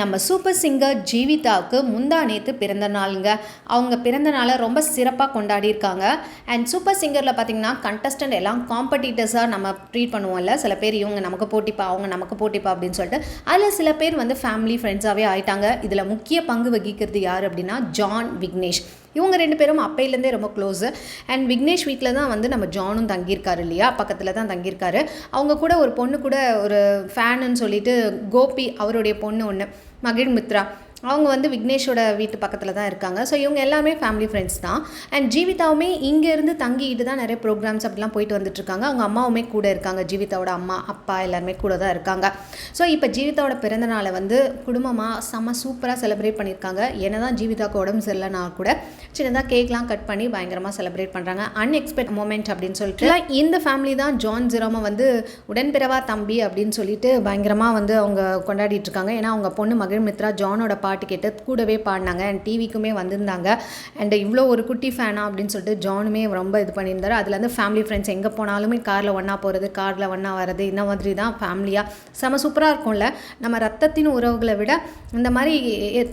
நம்ம super singer ஜீவிதாவுக்கு முந்தா நேற்று பிறந்த நாளுங்க. அவங்க பிறந்த நாளை ரொம்ப சிறப்பாக கொண்டாடியிருக்காங்க. அண்ட் சூப்பர் சிங்கரில் பார்த்தீங்கன்னா கண்டஸ்டன்ட் எல்லாம் காம்படிட்டர்ஸாக நம்ம ட்ரீட் பண்ணுவோம்ல. சில பேர் இவங்க நமக்கு போட்டிப்பா அவங்க நமக்கு போட்டிப்பா அப்படின்னு சொல்லிட்டு. அதில் சில பேர் வந்து ஃபேமிலி ஃப்ரெண்ட்ஸாகவே ஆயிட்டாங்க. இதில் முக்கிய பங்கு வகிக்கிறது யார் அப்படின்னா ஜான் விக்னேஷ். இவங்க ரெண்டு பேரும் அப்பையிலேருந்தே ரொம்ப க்ளோஸு அண்ட் விக்னேஷ் வீட்டில் தான் வந்து நம்ம ஜானும் தங்கியிருக்காரு இல்லையா? பக்கத்தில் தான் தங்கியிருக்காரு. அவங்க கூட ஒரு பொண்ணு கூட ஒரு ஃபேனுன்னு சொல்லிட்டு கோபி அவருடைய பொண்ணு ஒன்று மகிழ் மித்ரா. அவங்க வந்து விக்னேஷோட வீட்டு பக்கத்தில் தான் இருக்காங்க. ஸோ இவங்க எல்லாமே ஃபேமிலி ஃப்ரெண்ட்ஸ் தான். அண்ட் ஜீவிதாவுமே இங்கேருந்து தங்கிட்டு தான் நிறைய ப்ரோக்ராம்ஸ் அப்படிலாம் போயிட்டு வந்துட்டுருக்காங்க அவங்க அம்மாவுமே கூட இருக்காங்க. ஜீவிதாவோட அம்மா அப்பா எல்லாருமே கூட தான் இருக்காங்க. ஸோ இப்போ ஜீவிதாவோட பிறந்த நாளை வந்து குடும்பமாக செம்ம சூப்பராக செலிப்ரேட் பண்ணியிருக்காங்க. என்ன தான் ஜீவிதாவுக்கு உடம்பு சரியில்லைனா கூட சின்னதாக கேக்லாம் கட் பண்ணி பயங்கரமாக செலிப்ரேட் பண்ணுறாங்க அன்எக்ஸ்பெக்ட் மூமெண்ட் அப்படின்னு சொல்லிட்டு. இந்த ஃபேமிலி தான் ஜான் ஜிரோமா வந்து உடன்பிறவா தம்பி அப்படின்னு சொல்லிட்டு பயங்கரமாக வந்து அவங்க கொண்டாடிட்டு இருக்காங்க. ஏன்னா அவங்க பொண்ணு மகிழ் மித்ரா ஜானோட பாட்டு கேட்டு கூடவே பாடினாங்க. அண்ட் டிவிக்குமே வந்திருந்தாங்க. அண்ட் இவ்வளோ ஒரு குட்டி ஃபேனா அப்படின்னு சொல்லிட்டு ஜானுமே ரொம்ப இது பண்ணியிருந்தாரு. அதுலேருந்து ஃபேமிலி ஃப்ரெண்ட்ஸ் எங்கே போனாலுமே காரில் ஒன்றா போகிறது காரில் ஒன்றா வர்றது இந்த மாதிரி தான் ஃபேமிலியாக செம சூப்பராக இருக்கும்ல. நம்ம ரத்தத்தின் உறவுகளை விட இந்த மாதிரி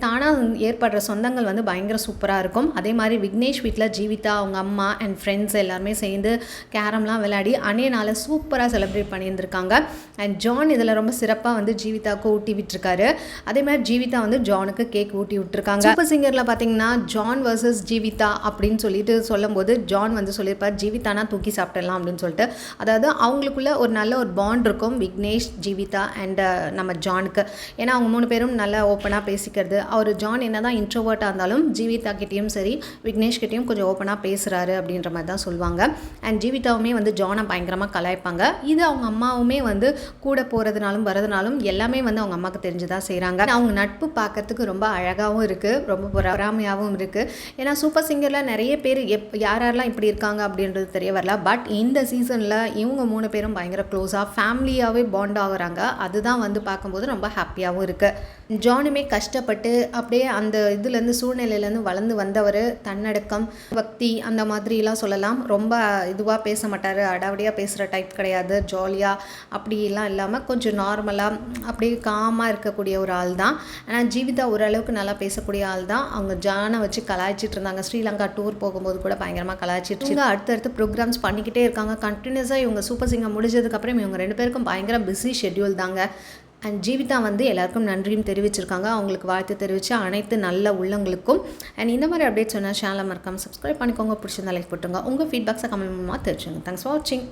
தானாக ஏற்படுற சொந்தங்கள் வந்து பயங்கர சூப்பராக இருக்கும். அதே மாதிரி விக்னேஷ் வீட்டில் ஜீவிதா அவங்க அம்மா அண்ட் ஃப்ரெண்ட்ஸ் எல்லாருமே சேர்ந்து கேரம்லாம் விளையாடி அனே நாளை சூப்பராக செலிப்ரேட் பண்ணியிருந்திருக்காங்க. அண்ட் ஜான் இதில் ரொம்ப சிறப்பாக வந்து ஜீவிதாவுக்கு ஊட்டி விட்டுருக்காரு. அதே மாதிரி ஜீவிதா வந்து ஜான் ஜானுக்கு கேக் ஊட்டி விட்டுருக்காங்க. சூப்பர் சிங்கரில் பார்த்தீங்கன்னா ஜான் வர்சஸ் ஜீவிதா அப்படின்னு சொல்லிட்டு சொல்லும்போது ஜான் வந்து சொல்லியிருப்பார் ஜீவிதானா தூக்கி சாப்பிடலாம் அப்படின்னு சொல்லிட்டு. அதாவது அவங்களுக்குள்ள ஒரு நல்ல ஒரு பாண்ட் இருக்கும் விக்னேஷ் ஜீவிதா அண்ட் நம்ம ஜானுக்கு ஏன்னா அவங்க மூணு பேரும் நல்லா ஓப்பனாக பேசிக்கிறது. அவர் ஜான் என்ன தான் இன்ட்ரோவர்ட்டாக இருந்தாலும் ஜீவிதா கிட்டேயும் சரி விக்னேஷ் கிட்டேயும் கொஞ்சம் ஓப்பனாக பேசுகிறாரு அப்படின்ற மாதிரி தான் சொல்லுவாங்க. அண்ட் ஜீவிதாவுமே வந்து ஜானை பயங்கரமாக கலாய்ப்பாங்க. இது அவங்க அம்மாவுமே வந்து கூட போகிறதுனாலும் வரதுனாலும் எல்லாமே வந்து அவங்க அம்மாவுக்கு தெரிஞ்சு தான் செய்கிறாங்க அவங்க நட்பு பார்க்கறதுக்கு ரொம்ப அழகாகவும் இருக்குது ரொம்ப பொறாமையாகவும் இருக்குது ஏன்னா சூப்பர் சிங்கரில் நிறைய பேர் எப் யார் யாரெல்லாம் இப்படி இருக்காங்க அப்படின்றது தெரிய வரல. பட் இந்த சீசனில் இவங்க மூணு பேரும் பயங்கர க்ளோஸாக ஃபேமிலியாகவே பாண்ட் ஆகுறாங்க. அதுதான் வந்து பார்க்கும்போது ரொம்ப ஹாப்பியாகவும் இருக்குது ஜானுமே கஷ்டப்பட்டு அப்படியே அந்த இதுலேருந்து சூழ்நிலையிலேருந்து வளர்ந்து வந்தவர் தன்னடக்கம் பக்தி அந்த மாதிரிலாம் சொல்லலாம். ரொம்ப இதுவாக பேச மாட்டார். அடாவடியாக பேசுகிற டைப் கிடையாது. ஜாலியாக அப்படிலாம் இல்லாமல் கொஞ்சம் நார்மலாக அப்படியே காமாக இருக்கக்கூடிய ஒரு ஆள் தான் ஆனால் ஜீவிதா ஓரளவுக்கு நல்லா பேசக்கூடிய ஆள் தான் அவங்க ஜானை வச்சு கலாய்ச்சிட்டு இருந்தாங்க. ஸ்ரீலங்கா டூர் போகும்போது கூட பயங்கரமாக கலாய்ச்சிட்டு இவங்க அடுத்தடுத்து ப்ரோக்ராம்ஸ் பண்ணிக்கிட்டே இருக்காங்க. கண்டினியூஸாக இவங்க சூப்பர் சிங்கர் முடிஞ்சதுக்கப்புறம் இவங்க ரெண்டு பேருக்கும் பயங்கர பிஸி ஷெட்யூல் தாங்க. அண்ட் ஜீவிதா வந்து எல்லாருக்கும் நன்றியும் தெரிவிச்சிருக்காங்க. அவங்களுக்கு வாழ்த்து தெரிவித்து அனைத்து நல்ல உள்ளங்களுக்கும். அண்ட் இந்த மாதிரி அப்டேட்ஸ் சொன்னால் சேனலை மறக்காமல் சப்ஸ்கிரைப் பண்ணிக்கோங்க. பிடிச்சிருந்தா லைக் போட்டுங்க உங்கள் ஃபீட்பேக்ஸை கமெண்ட் மூலமாக தெரிஞ்சுங்க தேங்க்ஸ் ஃபார் வாட்சிங்